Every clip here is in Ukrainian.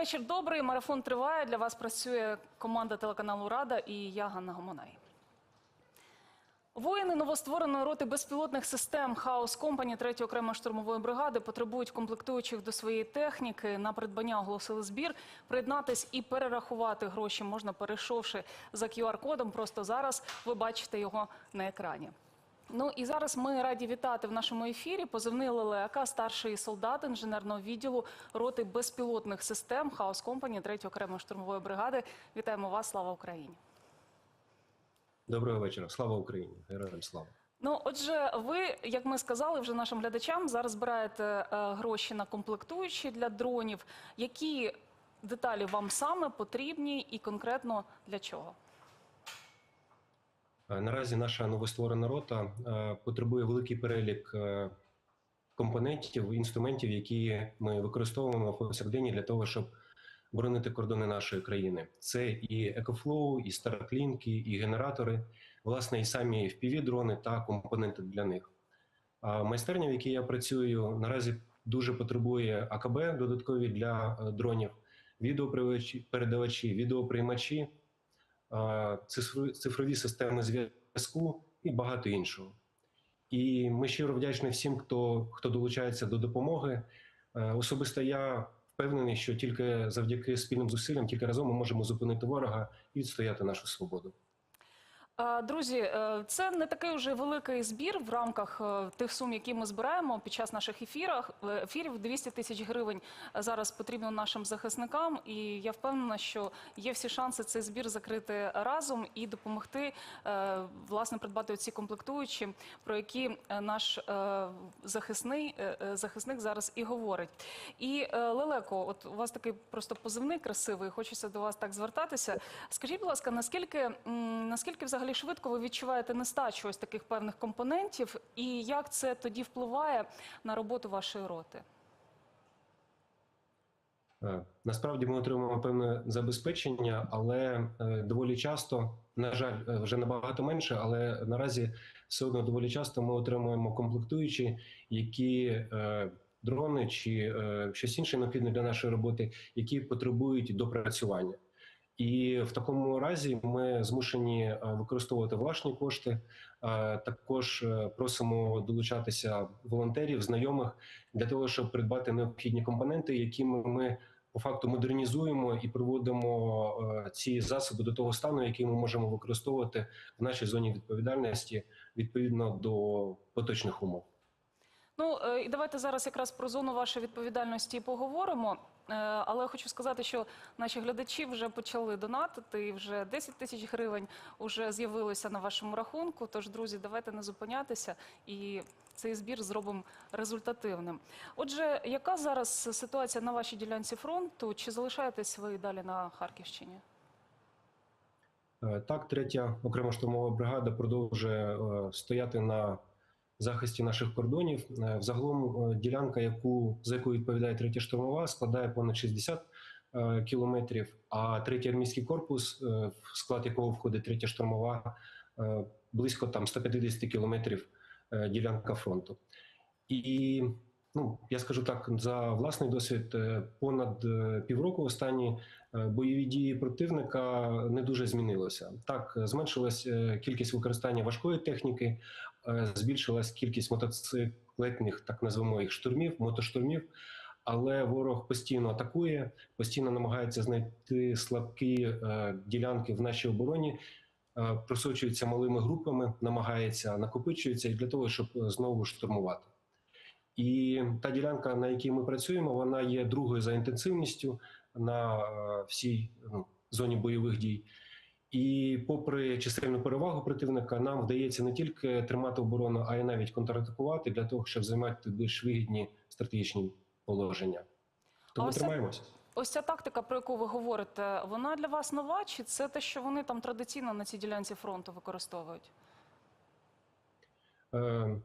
Вечір добрий. Марафон триває. Для вас працює команда телеканалу Рада і я Ганна Гомонай. Воїни новоствореної роти безпілотних систем Хаос Компані 3 окремої штурмової бригади потребують комплектуючих до своєї техніки. На придбання оголосили збір. Приєднатись і перерахувати гроші можна, перейшовши за QR-кодом. Просто зараз ви бачите його на екрані. Ну і зараз ми раді вітати в нашому ефірі позивний Лелека, старший солдат інженерного відділу роти безпілотних систем Хаос Компані 3 окремої штурмової бригади. Вітаємо вас! Слава Україні! Доброго вечора. Слава Україні! Героям слава! Ну, отже, ви, як ми сказали вже нашим глядачам, зараз збираєте е, гроші на комплектуючі для дронів. Які деталі вам саме потрібні і конкретно для чого? Е, Наразі наша новостворена рота е, потребує великий перелік е, компонентів, інструментів, які ми використовуємо повсякденні для того, щоб боронити кордони нашої країни. Це і екофлоу, і старклінки, і генератори, власне, і самі FPV-дрони та компоненти для них. А майстерня, в якій я працюю, наразі дуже потребує АКБ додаткові для дронів, відеопередавачі, відеоприймачі, цифрові системи зв'язку і багато іншого. І ми щиро вдячні всім, хто, хто долучається до допомоги. Е, Особисто я впевнений, що тільки завдяки спільним зусиллям, тільки разом ми можемо зупинити ворога і відстояти нашу свободу. Е, Друзі, е, це не такий вже великий збір в рамках е, тих сум, які ми збираємо під час наших ефірах. Ефірів 200 тисяч гривень зараз потрібно нашим захисникам, і я впевнена, що є всі шанси цей збір закрити разом і допомогти власне придбати ці комплектуючі, про які наш захисний захисник зараз і говорить. І Лелеко, от у вас такий просто позивний красивий. Хочеться до вас так звертатися. Скажіть, будь ласка, наскільки наскільки взагалі швидко ви відчуваєте нестачу ось таких певних компонентів, і як це тоді впливає на роботу вашої роти? Е, Насправді ми отримуємо певне забезпечення, але е, доволі часто, на жаль, е, вже набагато менше, але наразі все одно доволі часто ми отримуємо комплектуючі, які дрони чи щось інше необхідне для нашої роботи, які потребують допрацювання. І в такому разі ми змушені е, використовувати власні кошти. Е, Також е, просимо долучатися волонтерів, знайомих для того, щоб придбати необхідні компоненти, якими ми по факту модернізуємо і приводимо ці засоби до того стану, який ми можемо використовувати в нашій зоні відповідальності відповідно до поточних умов. Ну і давайте зараз якраз про зону вашої відповідальності поговоримо. Е, Але хочу сказати, що наші глядачі вже почали донатити, і вже 10 тисяч гривень вже з'явилося на вашому рахунку. Тож, друзі, давайте не зупинятися і цей збір зробимо результативним. Отже, яка зараз ситуація на вашій ділянці фронту? Чи залишаєтесь ви далі на Харківщині? Е, Так, третя окрема штурмова бригада продовжує е, стояти на захисті наших кордонів. Е, Взагалом е, ділянка, яку за яку відповідає третя штурмова, складає понад 60 е, кілометрів. А третій армійський корпус, в склад якого входить третя штурмова, близько там 150 кілометрів ділянка фронту. І ну я скажу так, за власний досвід, понад півроку останні бойові дії противника не дуже змінилося. Так, е, зменшилась е, кількість використання важкої техніки, е, збільшилась кількість мотоциклетних, так назвемо їх штурмів, мотоштурмів. Але ворог постійно атакує, постійно намагається знайти слабкі е, ділянки в нашій обороні, е, просочується малими групами, намагається накопичується і для того, щоб е, знову штурмувати. І та ділянка, на якій ми працюємо, вона є другою за інтенсивністю на е, всій ну, зоні бойових дій. І, попри чисельну перевагу противника, нам вдається не тільки тримати оборону, а й навіть контратакувати для того, щоб займати більш вигідні стратегічні положення. Тому А ось тримаємося. Ось ця тактика, про яку ви говорите, вона для вас нова, чи це те, що вони там традиційно на цій ділянці фронту використовують? Е,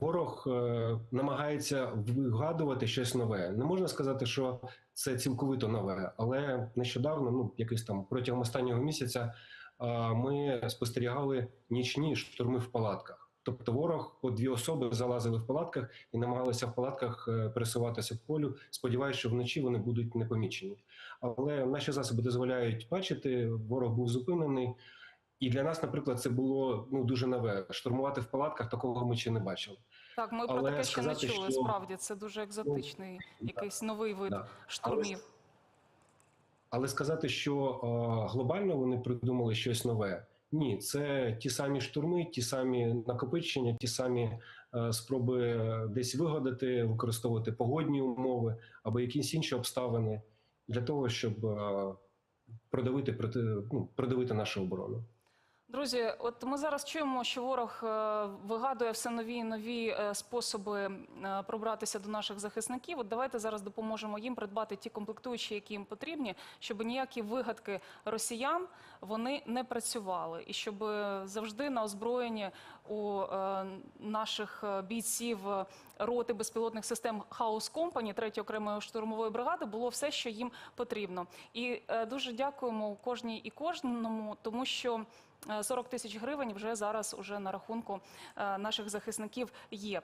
Ворог е, намагається вигадувати щось нове. Не можна сказати, що це цілковито нове, але нещодавно, ну якийсь там протягом останнього місяця, е, ми спостерігали нічні штурми в палатках. Тобто ворог по дві особи залазили в палатках і намагалися в палатках е, пересуватися в полю, сподіваючись, що вночі вони будуть непомічені. Але наші засоби дозволяють бачити, ворог був зупинений. І для нас, наприклад, це було ну дуже нове. Штурмувати в палатках такого ми ще не бачили. Так, ми про Але таке ще не чули. що- Справді це дуже екзотичний, якийсь новий вид Да. штурмів. Але сказати, що е, глобально вони придумали щось нове. Ні, це ті самі штурми, ті самі накопичення, ті самі е, спроби десь вигадати, використовувати погодні умови або якісь інші обставини для того, щоб е, продавити проти ну, продавити нашу оборону. Друзі, от ми зараз чуємо, що ворог е, вигадує все нові і нові е, способи е, пробратися до наших захисників. От давайте зараз допоможемо їм придбати ті комплектуючі, які їм потрібні, щоб ніякі вигадки росіян вони не працювали, і щоб завжди на озброєнні у е, наших е, бійців е, роти безпілотних систем Хаус Компані, третьої окремої штурмової бригади, було все, що їм потрібно. І дуже дякуємо кожній і кожному, тому що. Е, 40 тисяч гривень вже зараз уже на рахунку наших захисників є.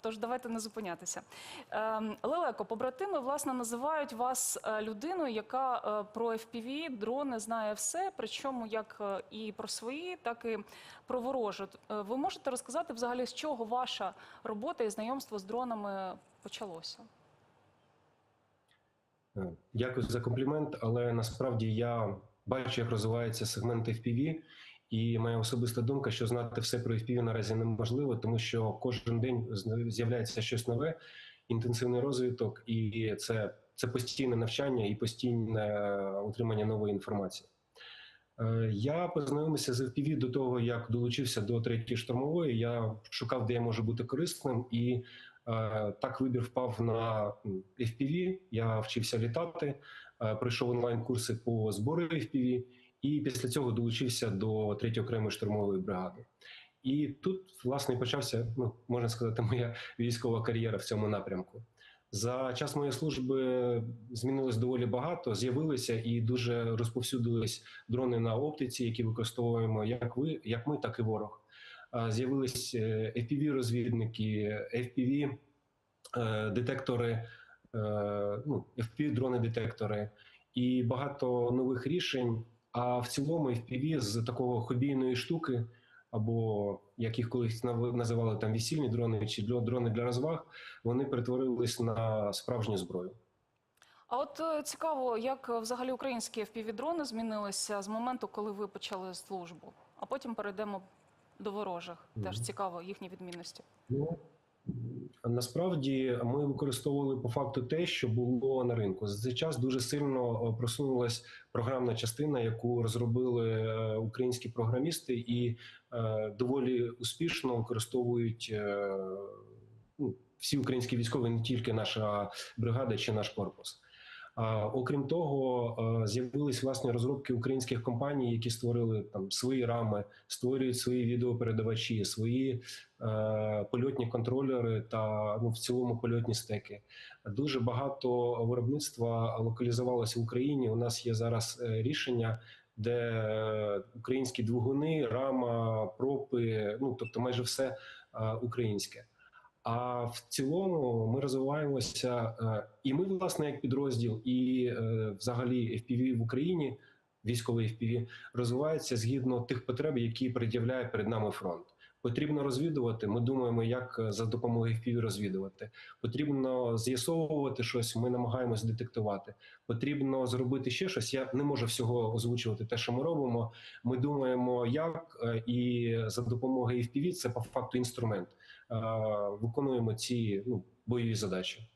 Тож давайте не зупинятися. Ем, Лелеко, побратими власне називають вас е, людиною, яка е, про FPV, дрони знає все, причому як е, і про свої, так і про ворожу. Ви можете розказати взагалі, з чого ваша робота і знайомство з дронами почалося? Дякую за комплімент, але насправді я бачу, як розвивається сегмент FPV, і моя особиста думка, що знати все про FPV наразі неможливо, тому що кожен день з'являється щось нове, інтенсивний розвиток, і це, це постійне навчання і постійне е, отримання нової інформації. Е, Я познайомився з FPV до того, як долучився до третьої штурмової. Я шукав, де я можу бути корисним, і е, так вибір впав на FPV. Я вчився літати, пройшов онлайн-курси по збору FPV, і після цього долучився до третьої окремої штурмової бригади. І тут, власне, почався, ну можна сказати, моя військова кар'єра в цьому напрямку. За час моєї служби змінилось доволі багато. З'явилися і дуже розповсюдились дрони на оптиці, які використовуємо як ви, як ми, так і ворог. З'явились е, FPV-розвідники, FPV е, детектори, е, ну FPV дрони детектори і багато нових рішень. А в цілому FPV з такого хобійної штуки, або як їх колись називали там весільні дрони чи дрони для розваг, вони перетворились на справжню зброю. А от е, цікаво, як е, взагалі українські FPV-дрони змінилися з моменту, коли ви почали службу, а потім перейдемо до ворожих. Теж цікаво їхні відмінності. Ну насправді ми використовували по факту те, що було на ринку. За цей час дуже сильно просунулася програмна частина, яку розробили е, українські програмісти, і е, доволі успішно використовують е, ну, всі українські військові, не тільки наша бригада чи наш корпус. Окрім того, з'явились власні розробки українських компаній, які створили там свої рами, створюють свої відеопередавачі, свої е, польотні контролери та ну в цілому польотні стеки. Дуже багато виробництва локалізувалося в Україні. У нас є зараз е, рішення, де е, українські двигуни, рама, пропи, ну тобто майже все е, українське. А в цілому ми розвиваємося, е, і ми, власне, як підрозділ, і е, взагалі FPV в Україні, військовий FPV, розвивається згідно тих потреб, які пред'являє перед нами фронт. Потрібно розвідувати. Ми думаємо, як е, за допомогою FPV розвідувати. Потрібно з'ясовувати щось. Ми намагаємось детектувати. Потрібно зробити ще щось. Я не можу всього озвучувати те, що ми робимо. Ми думаємо, як е, і за допомогою FPV, це по факту інструмент. е, Виконуємо ці ну бойові задачі.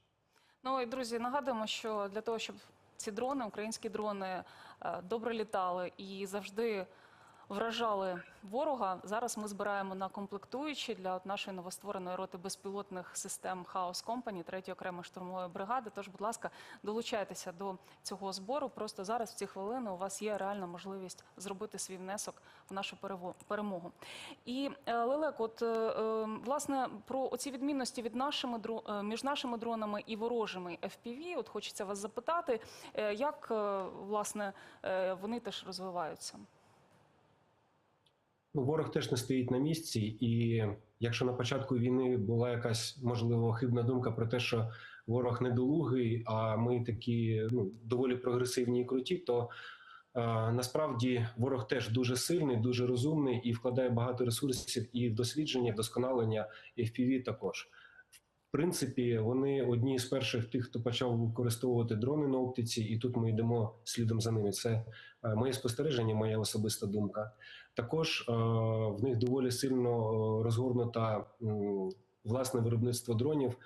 Ну і друзі, нагадуємо, що для того, щоб ці дрони, українські дрони, добре літали і завжди вражали ворога. Зараз ми збираємо на комплектуючі для нашої новоствореної роти безпілотних систем Хаос Компані, третьої окремої штурмової бригади. Тож, будь ласка, долучайтеся до цього збору. Просто зараз в ці хвилини у вас є реальна можливість зробити свій внесок в нашу перемогу. І е, Лелек, от е, е, власне про оці відмінності від нашими між нашими дронами і ворожими FPV, От хочеться вас запитати, як власне вони теж розвиваються. Ну, ворог теж не стоїть на місці, і якщо на початку війни була якась можливо хибна думка про те, що ворог недолугий, а ми такі ну доволі прогресивні і круті, то е, насправді ворог теж дуже сильний, дуже розумний і вкладає багато ресурсів і в дослідження, і в досконалення, і FPV також. В принципі, вони одні з перших тих, хто почав використовувати дрони на оптиці, і тут ми йдемо слідом за ними. Це е, моє спостереження, моя особиста думка. Також е, в них доволі сильно е, розгорнута власне виробництво дронів,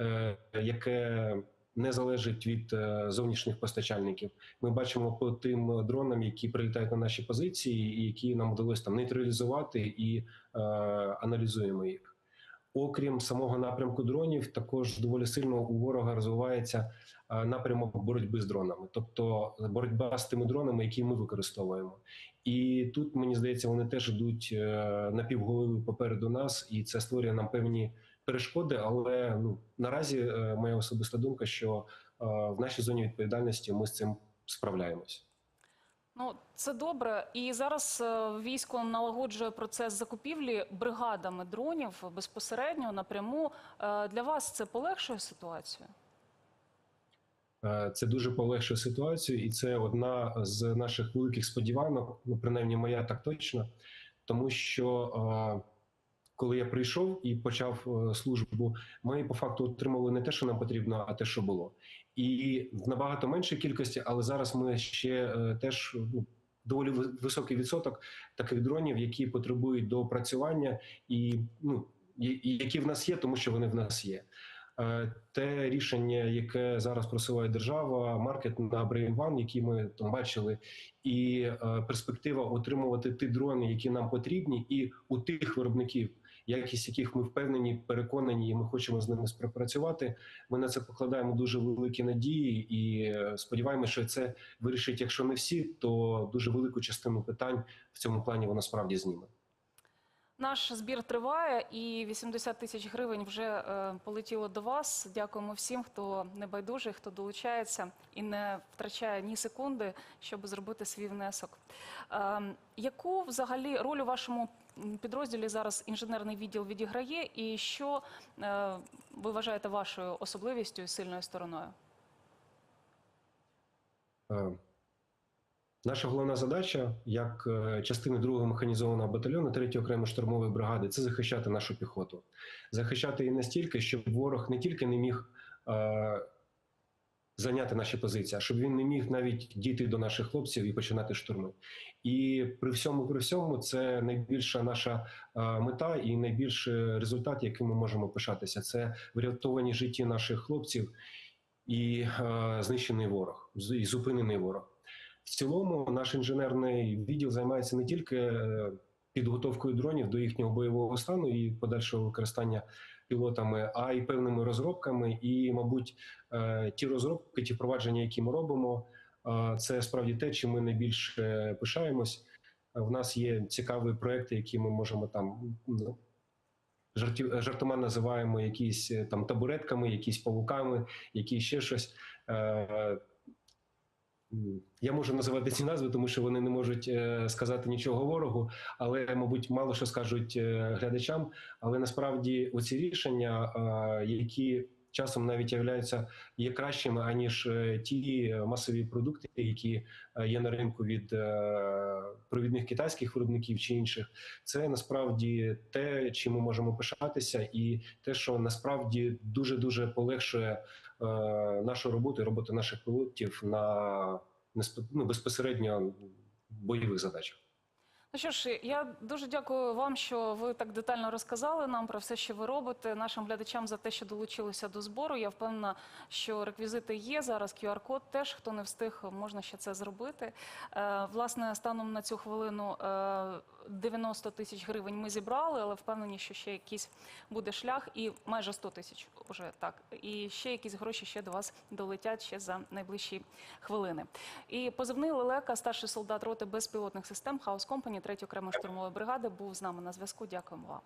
е, яке не залежить від зовнішніх постачальників. Ми бачимо по тим дронам, які прилітають на наші позиції, і які нам вдалося там нейтралізувати, і аналізуємо їх. Окрім самого напрямку дронів, також доволі сильно у ворога розвивається напрямок боротьби з дронами, тобто боротьба з тими дронами, які ми використовуємо. І тут мені здається, вони теж йдуть е, на півголови попереду нас, і це створює нам певні перешкоди. Але ну наразі е, моя особиста думка, що е, в нашій зоні відповідальності ми з цим справляємось. Ну, це добре. І зараз військо налагоджує процес закупівлі бригадами дронів безпосередньо напряму. Для вас це полегшує ситуацію? Е, Це дуже полегшує ситуацію, і це одна з наших великих сподіванок. Ну, принаймні, моя так точно, тому що е, коли я прийшов і почав е, службу, ми по факту отримали не те, що нам потрібно, а те, що було, і в набагато меншій кількості. Але зараз ми ще теж ну, доволі ви- високий відсоток таких дронів, які потребують доопрацювання, і ну які в нас є, тому що вони в нас є. Е, те рішення, яке зараз просуває держава, маркет на One, які ми там бачили, і е, перспектива отримувати ті дрони, які нам потрібні, і у тих виробників, якість яких ми впевнені, переконані, і ми хочемо з ними співпрацювати. Ми на це покладаємо дуже великі надії, і е, сподіваємося, що це вирішить, якщо не всі, то дуже велику частину питань в цьому плані воно справді зніме. Наш збір триває, і 80 тисяч гривень вже е, полетіло до вас. Дякуємо всім, хто небайдужий, хто долучається і не втрачає ні секунди, щоб зробити свій внесок. Е, яку взагалі роль у вашому підрозділі зараз інженерний відділ відіграє, і що е, ви вважаєте вашою особливістю і сильною стороною? Е, Наша головна задача, як е, частини другого механізованого батальйону 3 окремої штурмової бригади, це захищати нашу піхоту, захищати її настільки, щоб ворог не тільки не міг е, зайняти наші позиції, а щоб він не міг навіть дійти до наших хлопців і починати штурми. І при всьому, при всьому, це найбільша наша е, мета і найбільший результат, яким ми можемо пишатися. Це врятовані житті наших хлопців і е, знищений ворог, і зупинений ворог. В цілому, наш інженерний відділ займається не тільки е, підготовкою дронів до їхнього бойового стану і подальшого використання пілотами, а й певними розробками. І, мабуть, е, ті розробки, ті впровадження, які ми робимо, е, це справді те, чим ми найбільше пишаємось. В нас є цікаві проекти, які ми можемо там ну, жартома називаємо якісь там табуретками, якісь павуками, якісь ще щось. Я можу називати ці назви, тому що вони не можуть е, сказати нічого ворогу, але, мабуть, мало що скажуть е, глядачам. Але насправді оці рішення, які часом навіть являються є кращими аніж е, ті масові продукти, які є на ринку від провідних китайських виробників чи інших, це насправді те, чим ми можемо пишатися, і те, що насправді дуже дуже полегшує е, нашу роботу і роботу наших пілотів на ну, безпосередньо бойових задачах. Ну що ж, я дуже дякую вам, що ви так детально розказали нам про все, що ви робите, нашим глядачам за те, що долучилися до збору. Я впевнена, що реквізити є зараз. QR-код теж хто не встиг, можна ще це зробити. Е, власне, станом на цю хвилину е, 90 тисяч гривень ми зібрали, але впевнені, що ще якийсь буде шлях, і майже 100 тисяч уже так. І ще якісь гроші ще до вас долетять ще за найближчі хвилини. І позивний Лелека, старший солдат роти безпілотних систем Хаус Компані, 3 окремої штурмової бригади, був з нами на зв'язку. Дякуємо вам.